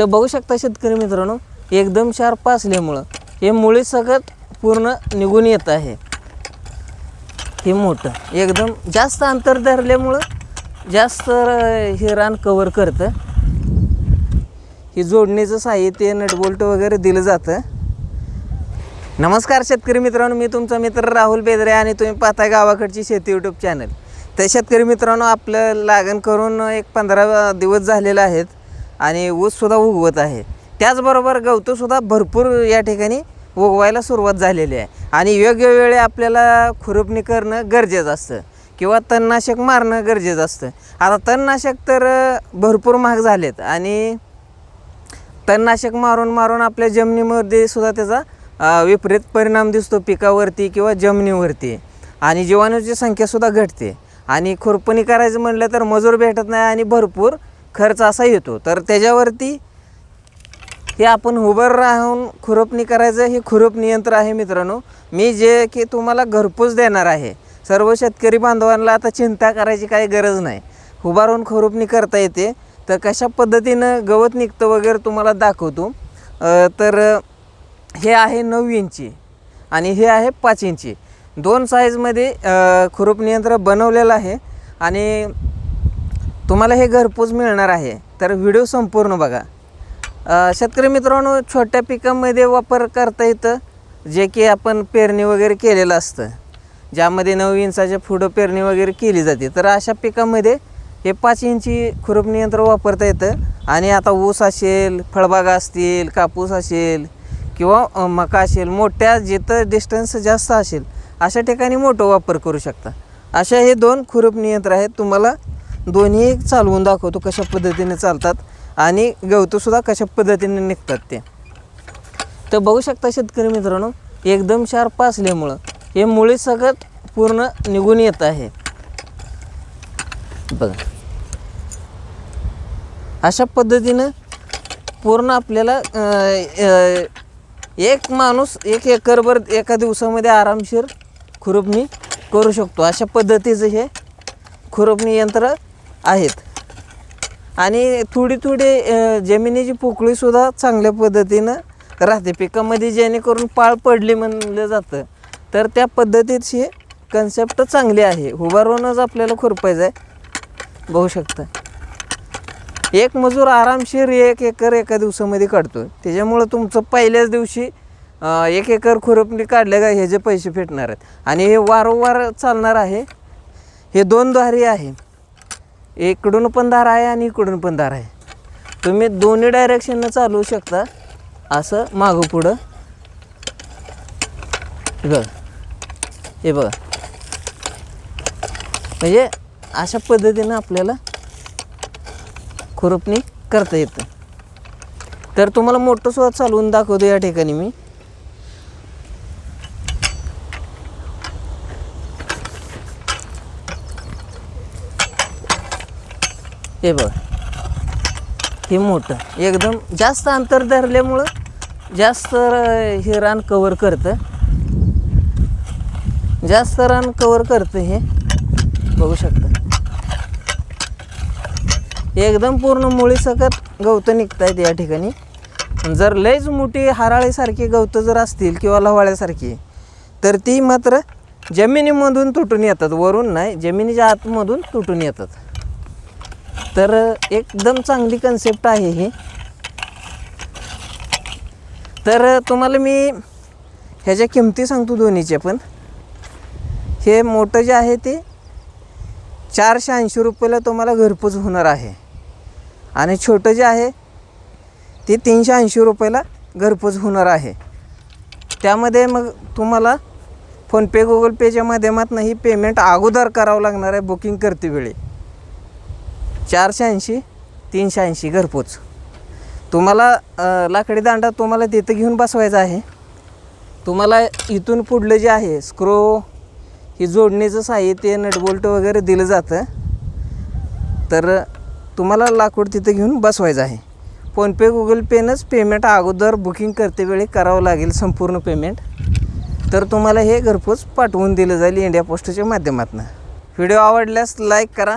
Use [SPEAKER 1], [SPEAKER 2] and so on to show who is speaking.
[SPEAKER 1] तर बघू शकता शेतकरी मित्रांनो एकदम शार्प असल्यामुळं हे मुळे सगळं पूर्ण निघून येत आहे. हे मोठं एकदम जास्त अंतर धरल्यामुळं जास्त हे रान कवर करतं. हे जोडणीचं साहित्य नटबोल्ट वगैरे दिलं जातं. नमस्कार शेतकरी मित्रांनो मी तुमचा मित्र राहुल बेदरे आणि तुम्ही पाहताय गावाकडची शेती यूट्यूब चॅनल तर शेतकरी मित्रांनो आपलं लागण करून एक पंधरा दिवस झालेलं आहेत. आणि ऊससुद्धा उगवत आहे. त्याचबरोबर गवतंसुद्धा भरपूर या ठिकाणी उगवायला सुरुवात झालेली आहे. आणि योग्य वेळी आपल्याला खुरपणी करणं गरजेचं असतं किंवा तणनाशक मारणं गरजेचं असतं. आता तणनाशक तर भरपूर महाग झालेत आणि तणनाशक मारून मारून आपल्या जमिनीमध्ये सुद्धा त्याचा विपरीत परिणाम दिसतो पिकावरती किंवा जमिनीवरती. आणि जीवाणूची संख्यासुद्धा घटते. आणि खुरपणी करायचं म्हटलं तर मजूर भेटत नाही आणि भरपूर खर्च असा येतो. तर त्याच्यावरती हे आपण उभं राहून खुरपणी करायचं हे खुरपणी यंत्र आहे मित्रांनो. मी जे की तुम्हाला घरपोच देणार आहे. सर्व शेतकरी बांधवांना आता चिंता करायची काही गरज नाही. उभारून खुरपणी करता येते. तर कशा पद्धतीनं गवत निघतं वगैरे तुम्हाला दाखवतो. तर हे आहे नऊ इंची आणि हे आहे पाच इंची. दोन साईजमध्ये खुरपणी यंत्र बनवलेलं आहे. आणि तुम्हाला हे घरपोच मिळणार आहे. तर व्हिडिओ संपूर्ण बघा. शेतकरी मित्रांनो छोट्या पिकांमध्ये वापर करता येतं जे की आपण पेरणी वगैरे केलेलं असतं. ज्यामध्ये नऊ इंचाच्या पुढं पेरणी वगैरे केली जाते. तर अशा पिकांमध्ये हे पाच इंची खुरपणी यंत्र वापरता येतं. आणि आता ऊस असेल फळबागा असतील कापूस असेल किंवा मका असेल मोठ्या जिथं डिस्टन्स जास्त असेल अशा ठिकाणी मोठं वापर करू शकता. अशा हे दोन खुरपणी यंत्र आहेत तुम्हाला दोन्ही चालवून दाखवतो कशा पद्धतीने चालतात आणि गवतंसुद्धा कशा पद्धतीने निघतात ते. तर बघू शकता शेतकरी मित्रांनो एकदम शार्प असल्यामुळं हे मुळी सगळं पूर्ण निघून येत आहे. बघा. अशा पद्धतीनं पूर्ण आपल्याला एक माणूस एक एकरभर एका दिवसामध्ये आरामशीर खुरपणी करू शकतो. अशा पद्धतीचं हे खुरपणी यंत्र आहेत. आणि थोडी थोडी अ, जमिनीची पोकळीसुद्धा चांगल्या पद्धतीनं राहते. पिकामध्ये जेणेकरून पाळ पडली म्हणलं जातं. तर त्या पद्धतीची कन्सेप्ट चांगली आहे. उभारूनच आपल्याला खुरपायचं आहे. बघू शकता. एक मजूर आरामशीर एक एकर एका दिवसामध्ये काढतो त्याच्यामुळं तुमचं पहिल्याच दिवशी एक एकर खुरपणी काढल्या का ह्याचे पैसे फेटणार आहेत. आणि हे वारंवार चालणार आहे. हे दोन द्वारी आहे. इकडून पण दार आहे आणि इकडून पण दार आहे. तुम्ही दोन्ही डायरेक्शननं चालवू शकता. असं मागं पुढं. बघ. हे बघा. म्हणजे अशा पद्धतीनं आपल्याला खुरपणी करता येतं. तर तुम्हाला मोठंसुद्धा चालवून दाखवतो या ठिकाणी मी. हे बघ. हे मोठं. एकदम जास्त अंतर धरल्यामुळं जास्त हे रान कवर करतं. जास्त रान कवर करतं हे. बघू शकता. एकदम पूर्ण मुळीसकत गवतं निघत आहेत या ठिकाणी. जर लयच मोठी हाराळीसारखी गवतं जर असतील किंवा लवाळ्यासारखी तर ती मात्र जमिनीमधून तुटून येतात. वरून नाही जमिनीच्या आतमधून तुटून येतात. तर एकदम चांगली कन्सेप्ट आहे ही. तर तुम्हाला मी ह्याच्या किमती सांगतो दोन्हीच्या पण. हे मोठं जे आहे ते चारशे ऐंशी रुपयाला तुम्हाला घरपोच होणार आहे. आणि छोटं जे आहे ते तीनशे ऐंशी रुपयाला घरपोच होणार आहे. त्यामध्ये मग तुम्हाला फोनपे गुगल पेच्या माध्यमातून ही पेमेंट अगोदर करावं लागणार आहे बुकिंग करते वेळी. चारशे ऐंशी तीनशे ऐंशी घरपोच. तुम्हाला लाकडी दांडा तुम्हाला तिथं घेऊन बसवायचा आहे. तुम्हाला इथून पुढलं जे आहे स्क्रो ही जोडणीचं साहित्य नटबोल्ट वगैरे दिलं जातं. तर तुम्हाला लाकूड तिथं घेऊन बसवायचं आहे. फोनपे गुगल पेनंच पेमेंट अगोदर बुकिंग करते वेळी करावं लागेल संपूर्ण पेमेंट तर तुम्हाला हे घरपोच पाठवून दिलं जाईल इंडिया पोस्टच्या माध्यमातून. व्हिडिओ आवडल्यास लाईक करा.